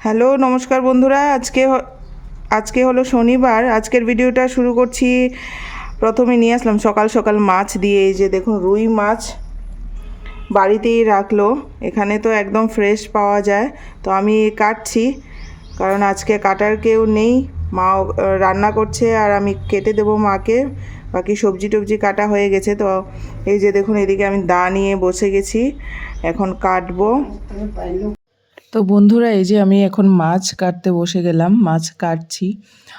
Hello, নমস্কার বন্ধুরা। আজকে আজকে হলো শনিবার। আজকের ভিডিওটা শুরু করছি। প্রথমে নিয়ে আসলাম সকাল সকাল মাছ দিয়ে। এই যে দেখুন, রুই মাছ বাড়িতেই রাখল। এখানে তো একদম ফ্রেশ পাওয়া যায়। তো আমি কাটছি, কারণ আজকে কাটার কেউ নেই। মা রান্না করছে আর আমি কেটে দেবো মাকে। বাকি সবজি টবজি কাটা হয়ে গেছে। তো এই যে দেখুন, এদিকে আমি দা নিয়ে বসে গেছি। এখন কাটবো। তো বন্ধুরা, এই যে আমি এখন মাছ কাটতে বসে গেলাম, মাছ কাটছি।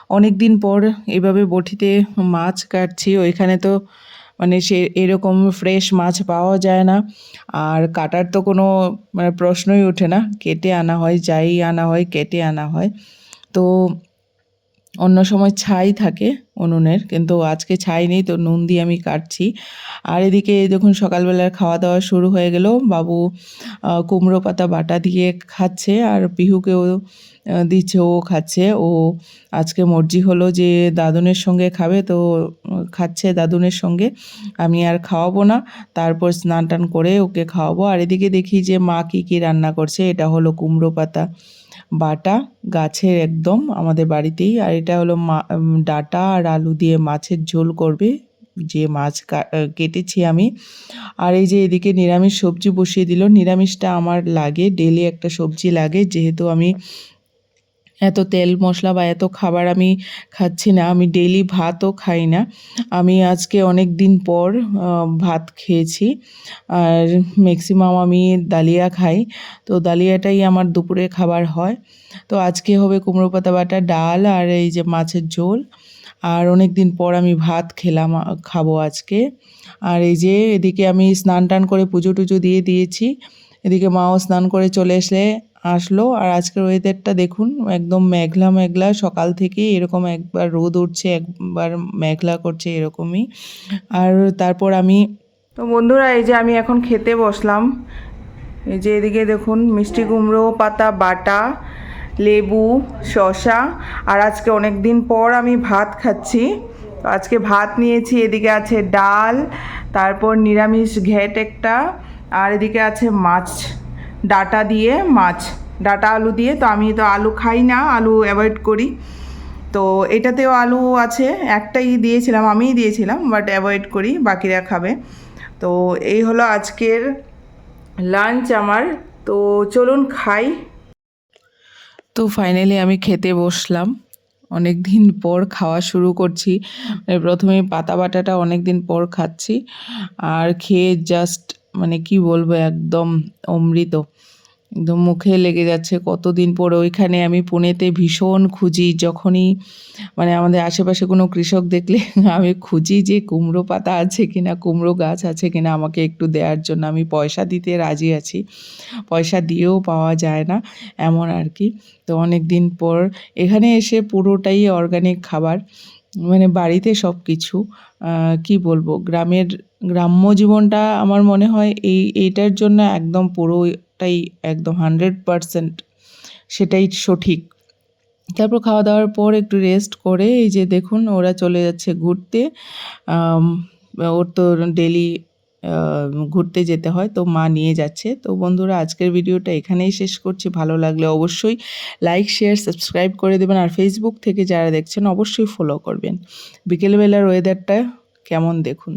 অনেক দিন পর এভাবে বটিতে মাছ কাটছি, ওইখানে তো মানে সে এরকম ফ্রেশ মাছ পাওয়া যায় না। আর কাটার তো কোনো মানে প্রশ্নই ওঠে না, কেটে আনা হয়, যাই আনা হয়, কেটে আনা হয়। তো অন্য সময় ছাই থাকে উনুনের, কিন্তু আজকে ছাই নেই, তো নুন দিয়ে আমি কাটছি। আর এদিকে দেখুন সকালবেলার খাওয়া দাওয়া শুরু হয়ে গেল। বাবু কুমড়ো পাতা বাটা দিয়ে খাচ্ছে আর পিহুকেও দিচ্ছে, ও খাচ্ছে। ও আজকে মর্জি হলো যে দাদুনের সঙ্গে খাবে, তো খাচ্ছে দাদুনের সঙ্গে। আমি আর খাওয়াবো না, তারপর স্নান টান করে ওকে খাওয়াবো। আর এদিকে দেখি যে মা কী কী রান্না করছে, এটা হলো কুমড়ো পাতা। বাটা গাছের একদম আমাদের বাড়িতেই। আর এটা হলো মা ডাঁটা আর আলু দিয়ে মাছের ঝোল করবে। যে মাছ কেটেছি আমি। আর এই যে এদিকে নিরামিষ সবজি বসিয়ে দিল। নিরামিষটা আমার লাগে ডেলি একটা সবজি লাগে। যেহেতু আমি এত তেল মশলা বা এত খাবার আমি খাচ্ছি না, আমি ডেইলি ভাতও খাই না। আমি আজকে অনেক দিন পর ভাত খেয়েছি। আর ম্যাক্সিমাম আমি ডালিয়া খাই। তো ডালিয়াটাই আমার দুপুরে খাবার হয়। তো আজকে হবে কুমড়ো পাতা বাটা, ডাল আর এই যে মাছের ঝোল। আর অনেক দিন পর আমি ভাত খেলাম খাব আজকে। আর এই যে এদিকে আমি স্নান টান করে পুজো টুজো দিয়ে দিয়েছি। এদিকে মাও স্নান করে চলে এসে আসলো। আর আজকের ওয়েদারটা দেখুন, একদম মেঘলা মেঘলা। সকাল থেকে এরকম একবার রোদ উঠছে, একবার মেঘলা করছে এরকমই। আর তারপর আমি তো বন্ধুরা, এই যে আমি এখন খেতে বসলাম। এই যে এদিকে দেখুন, মিষ্টি কুমড়ো পাতা, বাটা, লেবু, শসা। আর আজকে অনেক দিন পর আমি ভাত খাচ্ছি। তো আজকে ভাত নিয়েছি, এদিকে আছে ডাল, তারপর নিরামিষ ঘেট একটা, আর এদিকে আছে মাছ। ডাটা দিয়ে মাছ, ডাটা আলু দিয়ে। তো আমি তো আলু খাই না, আলু অ্যাভয়েড করি। তো এটাতেও আলু আছে, একটাই দিয়েছিলাম, আমিই দিয়েছিলাম বাট অ্যাভয়েড করি, বাকিরা খাবে। তো এই হলো আজকের লাঞ্চ আমার। তো চলুন খাই। তো ফাইনালি আমি খেতে বসলাম। অনেক দিন পর খাওয়া শুরু করছি। মানে প্রথমে পাতা বাটাটা অনেক দিন পর খাচ্ছি। আর খেয়ে জাস্ট মানে কি বলব, একদম অমৃত। একদম মুখে লেগে যাচ্ছে। কতদিন পর ওইখানে আমি পুনেতে ভীষণ খুঁজি। যখনই মানে আমাদের আশেপাশে কোনো কৃষক দেখলে আমি খুঁজি যে কুমড়ো পাতা আছে কিনা, কুমড়ো গাছ আছে কিনা, আমাকে একটু দেওয়ার জন্য আমি পয়সা দিতে রাজি আছি। পয়সা দিয়েও পাওয়া যায় না, এমন আর কি। তো অনেক দিন পর এখানে এসে পুরোটাই অর্গানিক খাবার। মানে বাড়িতে সব কিছু কী বলব, গ্রামের, গ্রাম্য জীবনটা আমার মনে হয় এই, এইটার জন্য একদম পুরোটাই একদম হান্ড্রেড পারসেন্ট সেটাই সঠিক। তারপর খাওয়া দাওয়ার পর একটু রেস্ট করে এই যে দেখুন ওরা চলে যাচ্ছে ঘুরতে ওর তো ডেলি ঘুরতে যেতে হয়, তো মা নিয়ে যাচ্ছে। তো বন্ধুরা, আজকের ভিডিওটা এখানেই শেষ করছি। ভালো লাগলে অবশ্যই লাইক শেয়ার সাবস্ক্রাইব করে দেবেন। আর ফেসবুক থেকে যারা দেখছেন, অবশ্যই ফলো করবেন। বিকেলবেলার ওয়েদারটা কেমন দেখুন?